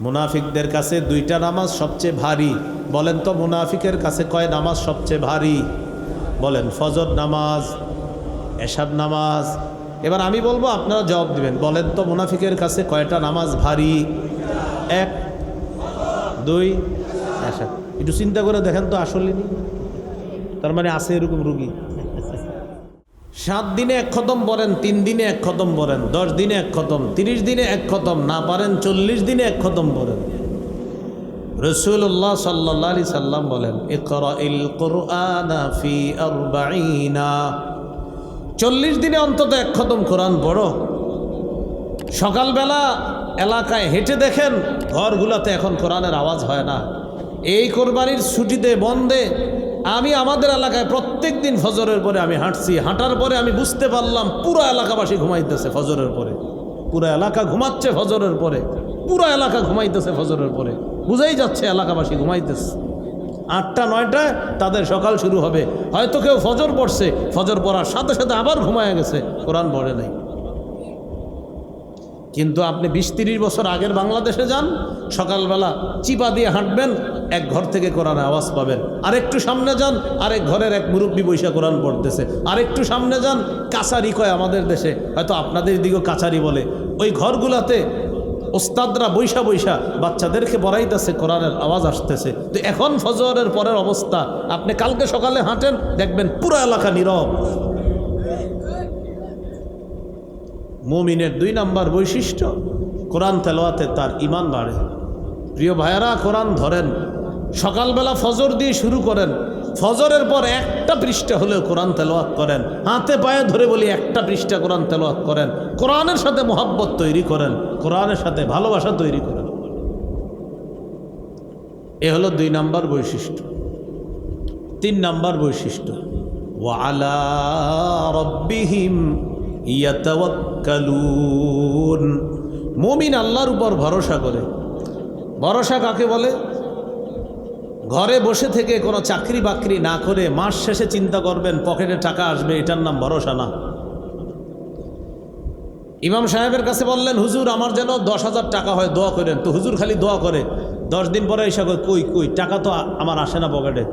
মুনাফিকদের কাছে দুইটা নামাজ সবচেয়ে ভারী। বলেন তো, মুনাফিকের কাছে কয় নামাজ সবচেয়ে ভারী? বলেন, ফজর নামাজ, এশার নামাজ। এবার আমি বলব, আপনারা জবাব দিবেন। বলেন তো, মুনাফিকের কাছে কয়টা নামাজ ভারী? এক, দুই একটু চিন্তা করে দেখেন তো, আসলে তার মানে আছে এরকম রুগী। সাত দিনে এক খতম পড়েন, তিন দিনে এক খতম পড়েন, দশ দিনে এক খতম, তিরিশ দিনে এক খতম, না পারেন চল্লিশ দিনে এক খতম পড়েন। রসুল্লাহ সাল্লাহ আলি সাল্লাম বলেন চল্লিশ দিনে অন্তত এক খতম কোরআন পড়ো। সকালবেলা এলাকায় হেঁটে দেখেন, ঘরগুলোতে এখন কোরআনের আওয়াজ হয় না। এই কোরবানির ছুটিতে বন্ধে আমি আমাদের এলাকায় প্রত্যেক দিন ফজরের পরে আমি হাঁটছি। হাঁটার পরে আমি বুঝতে পারলাম পুরো এলাকাবাসী ঘুমাইতেছে ফজরের পরে। পুরো এলাকা ঘুমাচ্ছে ফজরের পরে। পুরো এলাকা ঘুমাইতেছে ফজরের পরে। বুঝাই যাচ্ছে এলাকাবাসী ঘুমাইতেছে। আটটা নয়টায় তাদের সকাল শুরু হবে। হয়তো কেউ ফজর পড়ছে। ফজর পড়ার সাথে সাথে আবার ঘুমায় গেছে। কোরআন পড়ে নাই। কিন্তু আপনি বিশ তিরিশ বছর আগের বাংলাদেশে যান, সকালবেলা চিপা দিয়ে হাঁটবেন, এক ঘর থেকে কোরআন আওয়াজ পাবেন। আরেকটু সামনে যান, আরেক ঘরের এক মুরব্বী বৈশা কোরআন পড়তেছে। আরেকটু সামনে যান, কাছারি কয় আমাদের দেশে, হয়তো আপনাদের দিকেও কাছারি বলে। ওই ঘরগুলাতে ওস্তাদরা বৈশা বৈশা বাচ্চাদেরকে পড়াইতেছে কোরআনের আওয়াজ আসতেছে। তো এখন ফজরের পরের অবস্থা। আপনি কালকে সকালে হাঁটেন, দেখবেন পুরো এলাকা নীরব। মুমিনের দুই নাম্বার বৈশিষ্ট্য, কোরআন তেলোয়াতে তার ইমান বাড়ে। প্রিয় ভাইয়ারা, কোরআন ধরেন, সকালবেলা ফজর দিয়ে শুরু করেন, ফজরের পর একটা পৃষ্ঠা হলেও কোরআন তেলোয়াত করেন, হাতে পায়ে ধরে বলি একটা পৃষ্ঠা কোরআন তেলোয়াত করেন, কোরআনের সাথে মোহাব্বত তৈরি করেন, কোরআনের সাথে ভালোবাসা তৈরি করেন। এ হলো দুই নাম্বার বৈশিষ্ট্য। তিন নাম্বার বৈশিষ্ট্য ওয়ালা রব্বিহিম ইয়াতাওয়াক্কালুন মুমিন আল্লাহর উপর ভরসা করে। ভরসা কাকে বলে? ঘরে বসে থেকে কোনো চাকরি বাকরি না করে মাস শেষে চিন্তা করবেন, পকেটে টাকা আসবে, এটার নাম ভরসা না। ইমাম সাহেবের কাছে বললেন, হুজুর, আমার যেন দশ হাজার টাকা হয়, দোয়া করেন। তো হুজুর খালি দোয়া করে। দশ দিন পরে এসে কই কই, টাকা তো আমার আসে না পকেটে।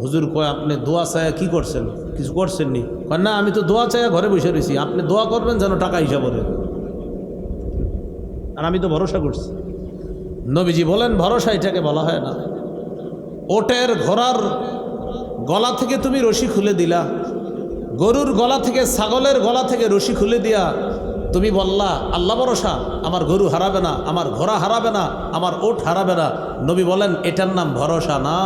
হুজুর কয়, আপনি দোয়া চায়া কি করছেন? কিছু করছেন নি কয়, না, আমি তো দোয়া চায়া ঘরে বসে রয়েছি। আপনি দোয়া করবেন যেন টাকা হিসাব আর আমি তো ভরসা করছি। নবীজি বলেন, ভরসা এটাকে বলা হয় না। ওটের ঘোড়ার গলা থেকে তুমি রশি খুলে দিলা। গরুর গলা থেকে ছাগলের গলা থেকে রশি খুলে দিয়া তুমি বললা, আল্লাহ ভরসা, আমার গরু হারাবে না, আমার ঘোড়া হারাবে না, আমার ওট হারাবে না। নবী বলেন, এটার নাম ভরসা না।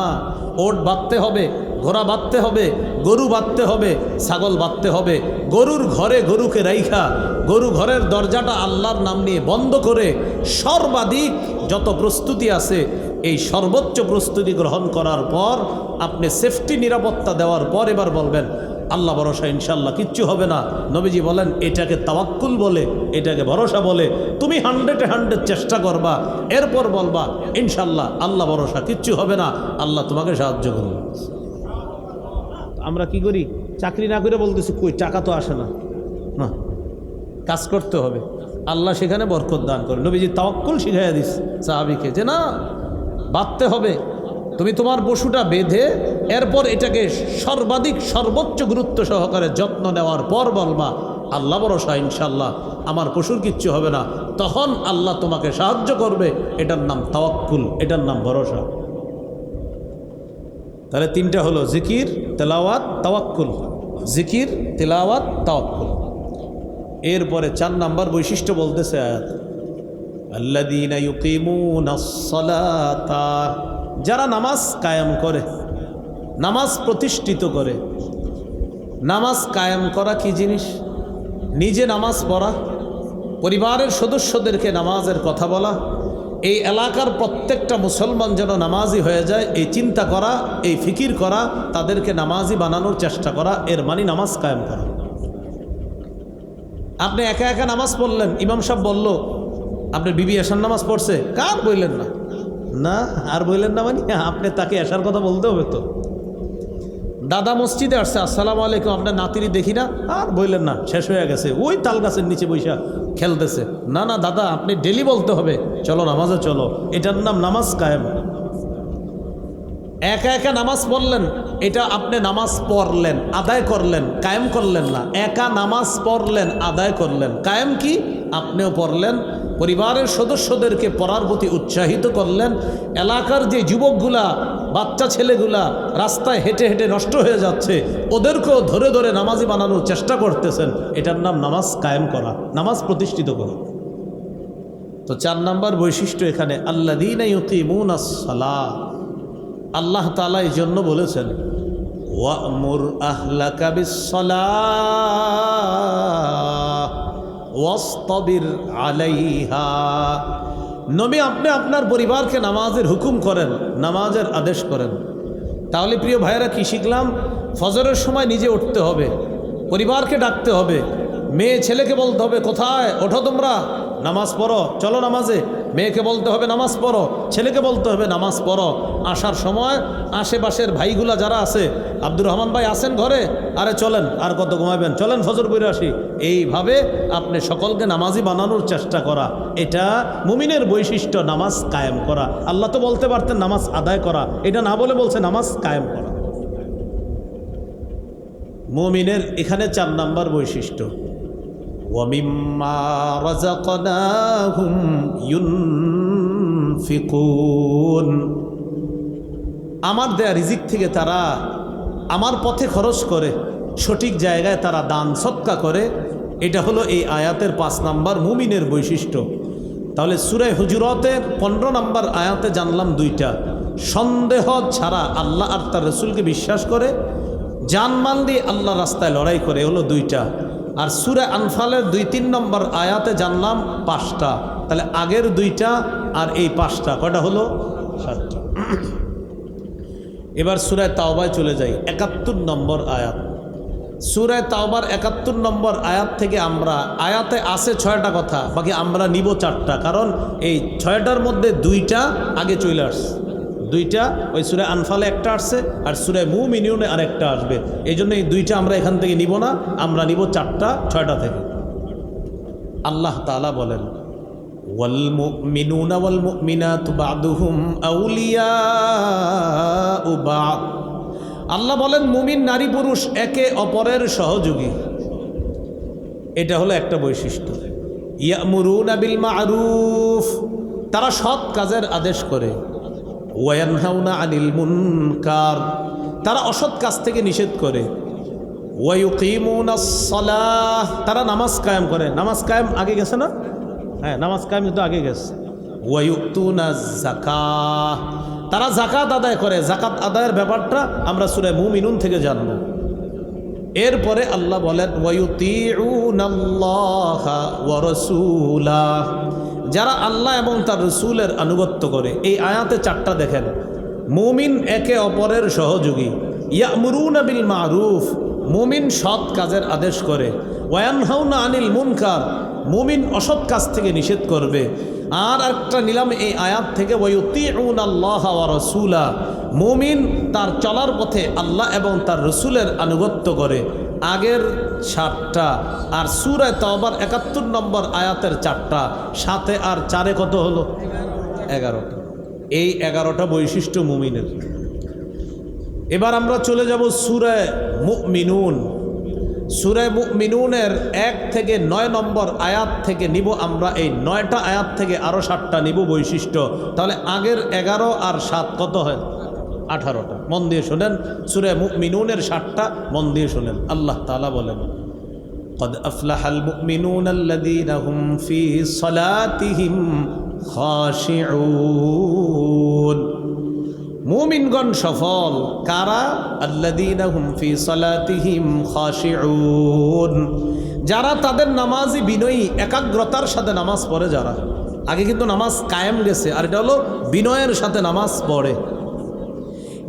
ওট বাঁধতে হবে, ঘোড়া বাঁধতে হবে, গরু বাঁধতে হবে, ছাগল বাঁধতে হবে। গরুর ঘরে গরুকে রাইখা, গরু ঘরের দরজাটা আল্লাহর নাম নিয়ে বন্ধ করে সর্বাধিক যত প্রস্তুতি আছে, এই সর্বোচ্চ প্রস্তুতি গ্রহণ করার পর আপনি সেফটি নিরাপত্তা দেওয়ার পর এবার বলবেন আল্লাহ ভরসা ইনশাল্লাহ কিচ্ছু হবে না। নবীজি বলেন এটাকে তাওয়াক্কুল বলে এটাকে ভরসা বলে। তুমি হান্ড্রেডে হান্ড্রেড চেষ্টা করবা এরপর বলবা ইনশাল্লাহ আল্লাহ ভরসা কিচ্ছু হবে না। আল্লাহ তোমাকে সাহায্য করবে আমরা কি করি? চাকরি না করে বলতেছি কই টাকা তো আসে না। না কাজ করতে হবে। আল্লাহ সেখানে বরকত দান করে। নবীজি তাওয়াক্কুল শিখাইয়া দিস সাহাবিকে যে না বাঁধতে হবে। তুমি তোমার পশুটা বেঁধে এরপর এটাকে সর্বাধিক সর্বোচ্চ গুরুত্ব সহকারে যত্ন নেওয়ার পর বলবা, আল্লাহ ভরসা ইনশাল্লাহ আমার পশুর কিচ্ছু হবে না। তখন আল্লাহ তোমাকে সাহায্য করবে। এটার নাম তাওয়াক্কুল, এটার নাম ভরসা। তাহলে তিনটা হলো জিকির, তেলাওয়াত, তাওয়াক্কুল। জিকির, তেলাওয়াত, তাওয়াক্কুল। এরপরে চার নাম্বার বৈশিষ্ট্য বলতেছে আয়াত আল্লাদিনা ইউকিমুনাস সালাতা। যারা নামাজ কায়েম করে, নামাজ প্রতিষ্ঠিত করে, নামাজ কায়েম করা কি জিনিস? নিজে নামাজ পড়া, পরিবারের সদস্যদেরকে নামাজের কথা বলা, এই এলাকার প্রত্যেকটা মুসলমান যেন নামাজি হয়ে যায়, এই চিন্তা করা, এই ফিকির করা, তাদেরকে নামাজি বানানোর চেষ্টা করা, এর মানে নামাজ কায়েম করা। আপনি একা একা নামাজ পড়লেন, ইমাম সাহেব বলল আপনি বিবি এসার নামাজ পড়ছে? কার বললেন না? না, আর বললেন না মানে আপনি তাকে আসার কথা বলতে হবে তো। দাদা মসজিদে আসছে, আসসালামু আলাইকুম, আপনার নাতিরি দেখি না? আর বললেন না, শেষ হয়ে গেছে। ওই তাল গাছের নিচে বৈশা খেলতেছে। না না, দাদা, আপনি ডেলি বলতে হবে। চলো, নামাজে চলো। এটার নাম নামাজ কায়েম। একা একা নামাজ পড়লেন, এটা আপনি নামাজ পড়লেন, আদায় করলেন, কায়েম করলেন না। একা নামাজ পড়লেন, আদায় করলেন। কায়েম কি? আপনিও পড়লেন পরিবারের সদস্যদেরকে পড়ার প্রতি উৎসাহিত করলেন। এলাকার যে যুবকগুলা, বাচ্চা ছেলেগুলা রাস্তায় হেঁটে হেঁটে নষ্ট হয়ে যাচ্ছে, ওদেরকেও ধরে ধরে নামাজি বানানোর চেষ্টা করতেছেন। এটার নাম নামাজ কায়েম করা, নামাজ প্রতিষ্ঠিত করা। তো চার নাম্বার বৈশিষ্ট্য এখানে আল্লাদিন আল্লাহ তালা এই জন্য বলেছেন, ওয়ামুর আহলাকা বিসসালাহ ওয়াস্তাবির আলাইহা। নবী আপনি আপনার পরিবারকে নামাজের হুকুম করেন, নামাজের আদেশ করেন। তাহলে প্রিয় ভাইয়েরা, কি শিখলাম? ফজরের সময় নিজে উঠতে হবে, পরিবারকে ডাকতে হবে, মেয়ে ছেলেকে বলতে হবে, কোথায়? ওঠো তোমরা। নামাজ পড়ো, চলো নামাজে। মেয়েকে বলতে হবে, নামাজ পড়ো। ছেলেকে বলতে হবে, নামাজ পড়ো। আসার সময় আশেপাশের ভাইগুলা যারা আছে, আব্দুর রহমান ভাই আসেন ঘরে? আরে চলেন, আর কত ঘুমাবেন চলেন ফজর করে আসি। এইভাবে আপনি সকলকে নামাজি বানানোর চেষ্টা করা। এটা মুমিনের বৈশিষ্ট্য, নামাজ কায়েম করা। আল্লাহ তো বলতে পারতেন, নামাজ আদায় করা। এটা না বলে বলছে, নামাজ কায়েম করা। মুমিনের এখানে চার নাম্বার বৈশিষ্ট্য। ومما رزقناهم ينفقون আমার দেয়া রিজিক থেকে তারা আমার পথে খরচ করে সঠিক জায়গায় তারা দান সৎকা করে এটা হলো এই আয়াতের পাঁচ নাম্বার মুমিনের বৈশিষ্ট্য তাহলে সুরায় হুজুরতের পনেরো নাম্বার আয়াতে জানলাম দুইটা সন্দেহ ছাড়া আল্লাহ আর তার রসুলকে বিশ্বাস করে জানমাল দিয়ে আল্লাহ রাস্তায় লড়াই করে হলো দুইটা আর সুরে আনফালের দুই তিন নম্বর আয়াতে জানলাম পাঁচটা। তাহলে আগের দুইটা আর এই পাঁচটা, কয়টা হলো? সাতটা। এবার সুরায় তাওবায় চলে যাই, একাত্তর নম্বর আয়াত। সুরায় তাওবার একাত্তর নম্বর আয়াত থেকে আমরা, আয়াতে আছে ছয়টা কথা, বাকি আমরা নিব চারটা, কারণ এই ছয়টার মধ্যে দুইটা আগে চলে আসছে। দুইটা ওই সুরে আনফালে একটা আসছে আর সুরে মু মিনিউনে আরেকটা আসবে এই জন্য এই দুইটা আমরা এখান থেকে নিব না আমরা নিব চারটা ছয়টা থেকে আল্লাহ তালা বলেন والمؤمنون والمؤمنات بعضهم أولياء بعض আল্লাহ বলেন মুমিন নারী পুরুষ একে অপরের সহযোগী এটা হলো একটা বৈশিষ্ট্য ইয়ামুরুনা বিল মারুফ তারা সৎ কাজের আদেশ করে ওয়ানহাউনা আনিল মুনকার। তারা অসৎ কাজ থেকে নিষেধ করে। ওয়াইকিমুনাসসালাহ তারা নামাজ কায়েম করে। নামাজ কায়েম আগে গেছে না? হ্যাঁ নামাজ কায়েম কিন্তু আগে গেছে। ওয়ায়ুতুনা জাকাহ তারা জাকাত আদায় করে। জাকাত আদায়ের ব্যাপারটা আমরা সুরে মুমিনুন থেকে জানব। এরপরে আল্লাহ বলেন, ওয়ায়ুতিউনাল্লাহা ওয়া রাসূলাহ। যারা আল্লাহ এবং তার রসুলের আনুগত্য করে, এই আয়াতে চারটা দেখেন। মুমিন একে অপরের সহযোগী। ইয়া ইয়ামরুন বিল মারুফ, মুমিন সৎ কাজের আদেশ করে। ওয়ানহাউনা আনিল মুনকার, মুমিন অসৎ কাজ থেকে নিষেধ করবে। আর একটা নিলাম এই আয়াত থেকে ওয়ুতিউন আল্লাহ রসুলা, মুমিন তার চলার পথে আল্লাহ এবং তার রসুলের আনুগত্য করে। আগের সাতটা আর সুরায় তবার একাত্তর নম্বর আয়াতের চারটা, সাথে আর চারে কত হলো? এগারোটা। এই এগারোটা বৈশিষ্ট্য মুমিনের। এবার আমরা চলে যাব সুরায় মুমিনুন। সুরায় মুমিনুনের এক থেকে নয় নম্বর আয়াত থেকে নিব আমরা। এই নয়টা আয়াত থেকে আরও সাতটা নিব বৈশিষ্ট্য। তাহলে আগের এগারো আর সাত কত হয়? আঠারোটা মন দিয়ে শোনেন সুরে মুমিনুনের ষাটটা মন দিয়ে শোনেন আল্লাহ তালা বলেন قد أفلح المؤمنون الذين هم في صلاتهم خاشعون মুমিনগণ সফল কারা আল্লাযীনা হুম ফি সালাতিহিম খাশিউন যারা তাদের নামাজি বিনয়ী একাগ্রতার সাথে নামাজ পড়ে যারা আগে কিন্তু নামাজ কায়েম গেছে আর এটা হলো বিনয়ের সাথে নামাজ পড়ে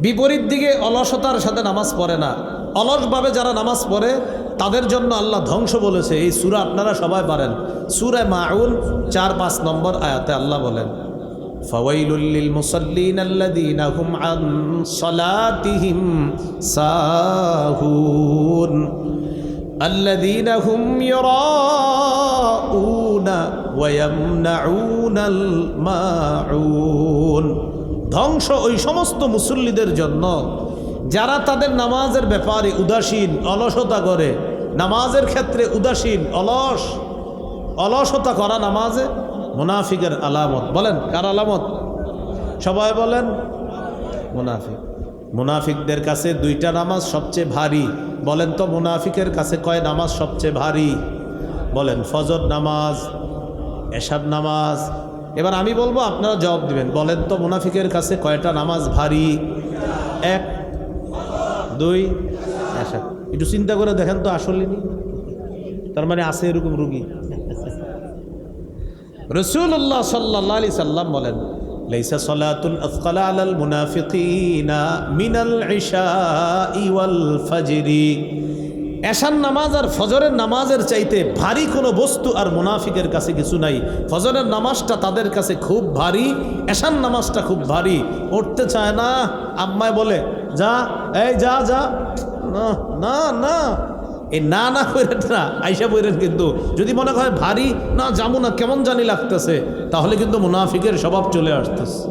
বিপরীত দিকে অলসতার সাথে নামাজ পড়ে না অলসভাবে যারা নামাজ পড়ে তাদের জন্য আল্লাহ ধ্বংস বলেছে এই সুরা আপনারা সবাই পারেন সুরায় মাউন চার পাঁচ নম্বর আয়াতে আল্লাহ বলেন فويل للمصلين الذين هم عن صلاتهم ساهون الذين هم يراءون ويمنعون الماعون ধ্বংস ওই সমস্ত মুসল্লিদের জন্য। যারা তাদের নামাজের ব্যাপারে উদাসীন, অলসতা করে, নামাজের ক্ষেত্রে উদাসীন, অলস, অলসতা করা নামাজে মুনাফিকের আলামত। বলেন, কার আলামত? সবাই বলেন, মুনাফিক। মুনাফিকদের কাছে দুইটা নামাজ সবচেয়ে ভারী। বলেন তো, মুনাফিকের কাছে কয় নামাজ সবচেয়ে ভারী? বলেন, ফজর নামাজ, এশার নামাজ এবার আমি বলব, আপনারা জবাব দিবেন। বলেন তো, মুনাফিকের কাছে কয়টা নামাজ ভারী? এক, দুই এশা একটু চিন্তা করে দেখেন তো আসলে নি তার মানে আছে এরকম রুগী। রসুল্লাহ সাল্লাহ আলি সাল্লাম বলেন, লাইসা সলাতুন আলাল মিনাল এশার নামাজ আর ফজরের নামাজের চাইতে ভারী কোনো বস্তু আর মুনাফিকের কাছে কিছু নাই। ফজরের নামাজটা তাদের কাছে খুব ভারী, এশার নামাজটা খুব ভারী। উঠতে চায় না, আম্মায় বলে, যা, এই যা যা। না না না। এই না না করে না, আইসা বইরেন কিন্তু। যদি মনে হয় ভারী, না যাব না, কেমন জানি লাগতেছে, তাহলে কিন্তু মুনাফিকের স্বভাব চলে আসতেছে।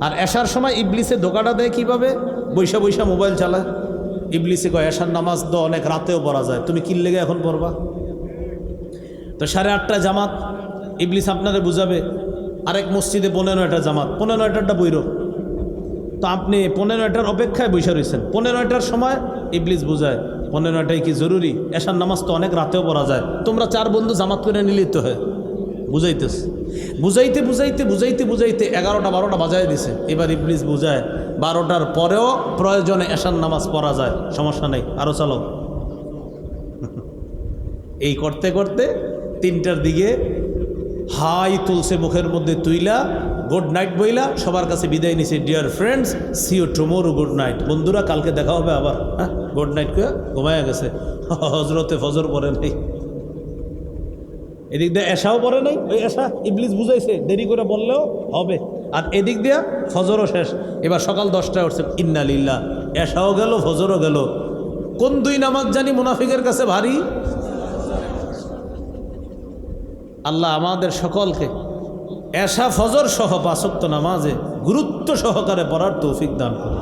আর এসার সময় ইবলিসে ধোকাটা দেয় কীভাবে? বৈশা বৈশা মোবাইল চালায়। ইবলিসে কয় এসার নামাজ তো অনেক রাতেও পড়া যায়। তুমি কি লেগে এখন পড়বা? তো সাড়ে আটটা জামাত, ইবলিস আপনারে বুঝাবে, আরেক মসজিদে পনেরো একটা জামাত। পনেরো একটা বইর তো আপনি পনেরো এটার অপেক্ষায় বসে রয়েছেন পনেরো এটার সময় ইবলিস বুঝায় পনেরো এটাই কি জরুরি? এসার নামাজ তো অনেক রাতেও পড়া যায়। তোমরা চার বন্ধু জামাত করে নিলেই তো হয়। বুঝাইতেস বুঝাইতে বুঝাইতে বুঝাইতে বুঝাইতে এগারোটা, বারোটা বাজায় দিছে। এবার ইবলিস বুঝায়, বারোটার পরেও প্রয়োজনে এসার নামাজ পড়া যায়, সমস্যা নেই আরও চালো এই করতে করতে তিনটার দিকে হাই তুলছে মুখের মধ্যে তুইলা গুড নাইট বইলা, সবার কাছে বিদায় নিছে dear friends see you tomorrow good night বন্ধুরা, কালকে দেখা হবে আবার। হ্যাঁ গুড নাইট কে ঘুমায়া গেছে। হজরতে ফজর পরে নেই। এদিক দিয়ে এসাও পরে নাই, ওই এসা ইবলিস বুঝাইছে, দেরি করে বললেও হবে। আর এদিক দিয়া ফজরও শেষ। এবার সকাল দশটায় উঠছে, ইন্না লিল্লা এসাও গেল, ফজরও গেল। কোন দুই নামাজ জানি মুনাফিকের কাছে ভারী? আল্লাহ আমাদের সকলকে এশা ফজর সহ পাঁচক্ত নামাজে গুরুত্ব সহকারে পড়ার তৌফিক দান করুন।